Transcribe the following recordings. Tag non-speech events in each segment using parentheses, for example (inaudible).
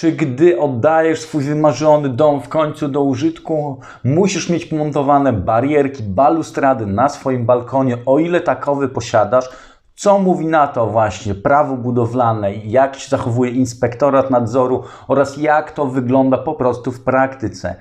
Czy gdy oddajesz swój wymarzony dom w końcu do użytku, musisz mieć pomontowane barierki, balustrady na swoim balkonie, o ile takowy posiadasz? Co mówi na to właśnie prawo budowlane, jak się zachowuje inspektorat nadzoru oraz jak to wygląda po prostu w praktyce.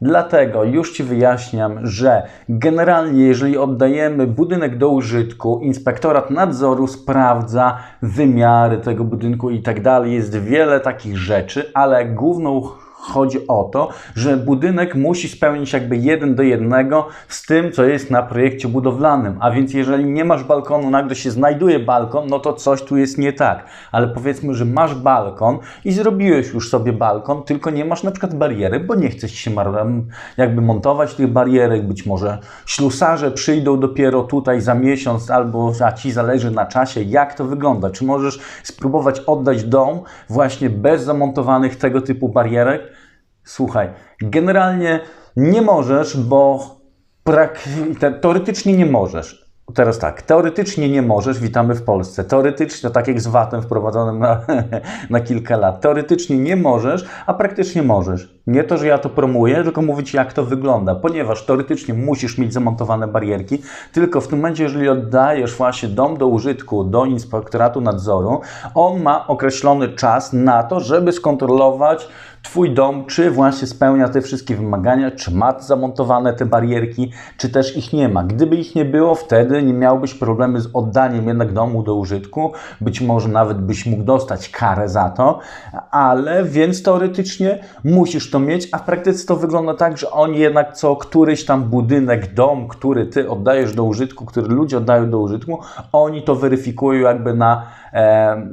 Dlatego już Ci wyjaśniam, że generalnie jeżeli oddajemy budynek do użytku, inspektorat nadzoru sprawdza wymiary tego budynku i tak dalej. Jest wiele takich rzeczy, ale główną chodzi o to, że budynek musi spełnić jakby jeden do jednego z tym, co jest na projekcie budowlanym. A więc jeżeli nie masz balkonu, nagle się znajduje balkon, no to coś tu jest nie tak. Ale powiedzmy, że masz balkon i zrobiłeś już sobie balkon, tylko nie masz na przykład bariery, bo nie chcesz się jakby montować tych barierek. Być może ślusarze przyjdą dopiero tutaj za miesiąc, albo a ci zależy na czasie, jak to wygląda. Czy możesz spróbować oddać dom właśnie bez zamontowanych tego typu barierek? Słuchaj, generalnie nie możesz, bo teoretycznie nie możesz. Teraz tak, teoretycznie nie możesz, witamy w Polsce. Teoretycznie, tak jak z VAT-em wprowadzonym na, (laughs) na kilka lat, teoretycznie nie możesz, a praktycznie możesz. Nie to, że ja to promuję, tylko mówić jak to wygląda, ponieważ teoretycznie musisz mieć zamontowane barierki, tylko w tym momencie, jeżeli oddajesz właśnie dom do użytku, do inspektoratu nadzoru, on ma określony czas na to, żeby skontrolować Twój dom, czy właśnie spełnia te wszystkie wymagania, czy ma zamontowane te barierki, czy też ich nie ma. Gdyby ich nie było, wtedy nie miałbyś problemy z oddaniem jednak domu do użytku. Być może nawet byś mógł dostać karę za to, ale więc teoretycznie musisz to mieć, a w praktyce to wygląda tak, że oni jednak co któryś tam budynek, dom, który ty oddajesz do użytku, który ludzie oddają do użytku, oni to weryfikują jakby na,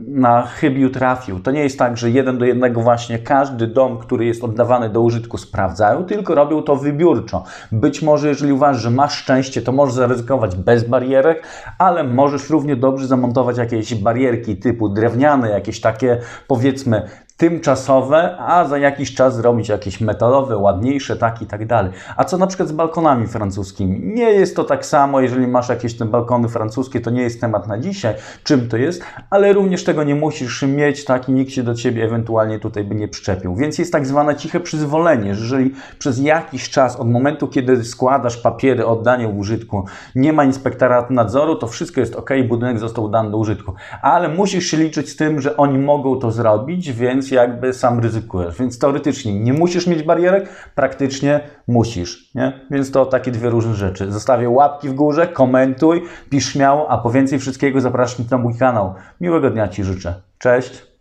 na chybiu trafił. To nie jest tak, że jeden do jednego właśnie każdy dom dom, który jest oddawany do użytku, sprawdzają, tylko robią to wybiórczo. Być może, jeżeli uważasz, że masz szczęście, to możesz zaryzykować bez barierek, ale możesz równie dobrze zamontować jakieś barierki typu drewniane, jakieś takie powiedzmy tymczasowe, a za jakiś czas zrobić jakieś metalowe, ładniejsze, tak i tak dalej. A co na przykład z balkonami francuskimi? Nie jest to tak samo, jeżeli masz jakieś te balkony francuskie, to nie jest temat na dzisiaj, czym to jest, ale również tego nie musisz mieć, tak i nikt się do Ciebie ewentualnie tutaj by nie przyczepił. Więc jest tak zwane ciche przyzwolenie, że jeżeli przez jakiś czas, od momentu, kiedy składasz papiery o oddanie użytku, nie ma inspektoratu nadzoru, to wszystko jest ok, budynek został dany do użytku. Ale musisz się liczyć z tym, że oni mogą to zrobić, więc jakby sam ryzykujesz. Więc teoretycznie nie musisz mieć barierek, praktycznie musisz. Nie? Więc to takie dwie różne rzeczy. Zostawię łapki w górze, komentuj, pisz śmiało, a po więcej wszystkiego zapraszam na mój kanał. Miłego dnia Ci życzę. Cześć!